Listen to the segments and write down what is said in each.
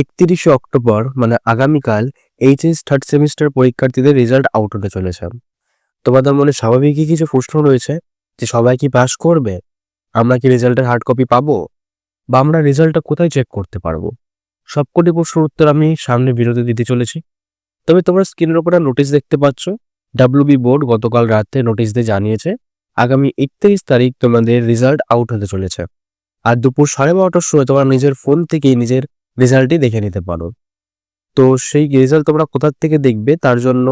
একত্রিশে অক্টোবর মানে আগামীকাল এইচএস থার্ড সেমিস্টার পরীক্ষার্থীদের রেজাল্ট আউট হতে চলেছে। তোমাদের মনে স্বাভাবিকই কিছু প্রশ্ন রয়েছে? যে সবাই কি পাস করবে? আমরা কি রেজাল্টের হার্ড কপি পাবো? বা আমরা রেজাল্টটা কোথায় চেক করতে পারব? সবকটি প্রশ্নের উত্তর আমি সামনে বিরতি দিতে চলেছি। তবে তোমরা স্ক্রিনের ওপরে নোটিশ দেখতে পাচ্ছ ডাব্লিউবি বোর্ড গতকাল রাতে নোটিশ দিয়ে জানিয়েছে, আগামী একত্রিশ তারিখ তোমাদের রেজাল্ট আউট হতে চলেছে। আর দুপুর সাড়ে বারোটার সময় তোমরা নিজের ফোন থেকেই নিজের রেজাল্টটি দেখে নিতে পারো। তো সেই রেজাল্ট তোমরা কোথার থেকে দেখবে, তার জন্য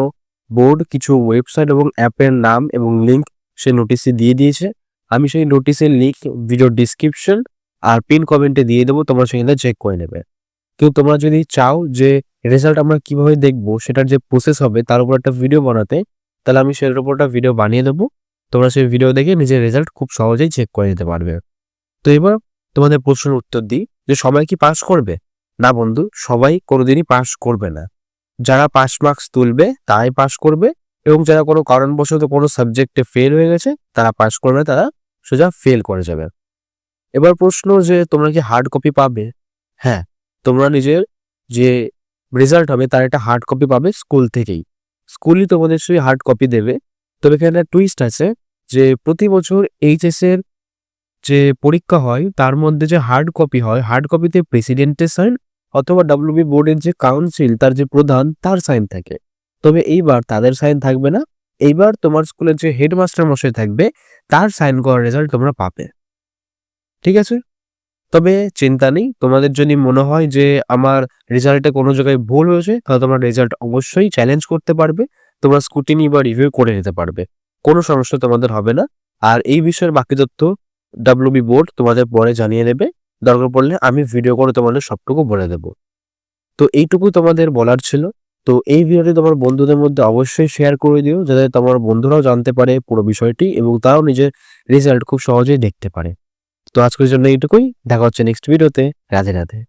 বোর্ড কিছু ওয়েবসাইট এবং অ্যাপের নাম এবং লিঙ্ক সে নোটিশে দিয়ে দিয়েছে। আমি সেই নোটিশের লিঙ্ক ভিডিও ডিসক্রিপশন আর পিন কমেন্টে দিয়ে দেবো, তোমরা সেখানে চেক করে নেবে। কিন্তু তোমরা যদি চাও যে রেজাল্ট আমরা কীভাবে দেখব, সেটার যে প্রসেস হবে, তার উপর একটা ভিডিও বানাতে, তাহলে আমি সেটার উপর একটা ভিডিও বানিয়ে দেবো। তোমরা সেই ভিডিও দেখে নিজের রেজাল্ট খুব সহজেই চেক করে নিতে পারবে। তো এবার তোমাদের প্রশ্নের উত্তর দিই, যে সবাই কি পাস করবে? না বন্ধু, সবাই কোনোদিনই পাস করবে না। যারা পাস মার্কস তুলবে, তারাই পাস করবে এবং যারা কোনো কারণবশত কোনো সাবজেক্টে ফেল হয়ে গেছে, তারা পাস করবে, তারা সোজা ফেল করে যাবে। এবার প্রশ্ন যে, তোমরা কি হার্ড কপি পাবে? হ্যাঁ তোমরা নিজের যে রেজাল্ট হবে, তার একটা হার্ড কপি পাবে স্কুল থেকেই। স্কুলই তোমাদের সেই হার্ড কপি দেবে। তবে এখানে টুইস্ট আছে যে, প্রতি বছর এইচএস এর যে পরীক্ষা হয়, তার মধ্যে যে হার্ড কপি হয় হার্ড কপিতে প্রেসিডেন্টের সাইন অথবা ডাব্লিউবি বোর্ডের যে কাউন্সিল তার যে প্রধান, তার সাইন থাকে। তবে এইবার তাদের সাইন থাকবে না। এইবার তোমার স্কুলের যে হেডমাস্টার মশাই থাকবে, তার সাইন করা রেজাল্ট তোমরা পাবে। ঠিক আছে? তবে চিন্তা নেই। তোমাদের যদি মনে হয় যে আমার রেজাল্টে কোনো জায়গায় ভুল হয়েছে, তাহলে তোমরা রেজাল্ট অবশ্যই চ্যালেঞ্জ করতে পারবে। তোমরা স্কুটিনি বা রিভিউ করে নিতে পারবে। কোনো সমস্যা তোমাদের হবে না। আর এই বিষয়ের বাকি তথ্য ডাব্লিউবি বোর্ড তোমাদের পরে জানিয়ে দেবে। দরকার পড়লে আমি ভিডিও করে তোমাদের সবটুকু বলে দেব। তো এইটুকু তোমাদের বলার ছিল। তো এই ভিডিওটি তোমার বন্ধুদের মধ্যে অবশ্যই শেয়ার করে দিও, যাতে তোমার বন্ধুরাও জানতে পারে পুরো বিষয়টি এবং তারাও নিজের রেজাল্ট খুব সহজেই দেখতে পারে। তো আজকের জন্য এইটুকুই। দেখা হচ্ছে নেক্সট ভিডিওতে রাধে রাধে।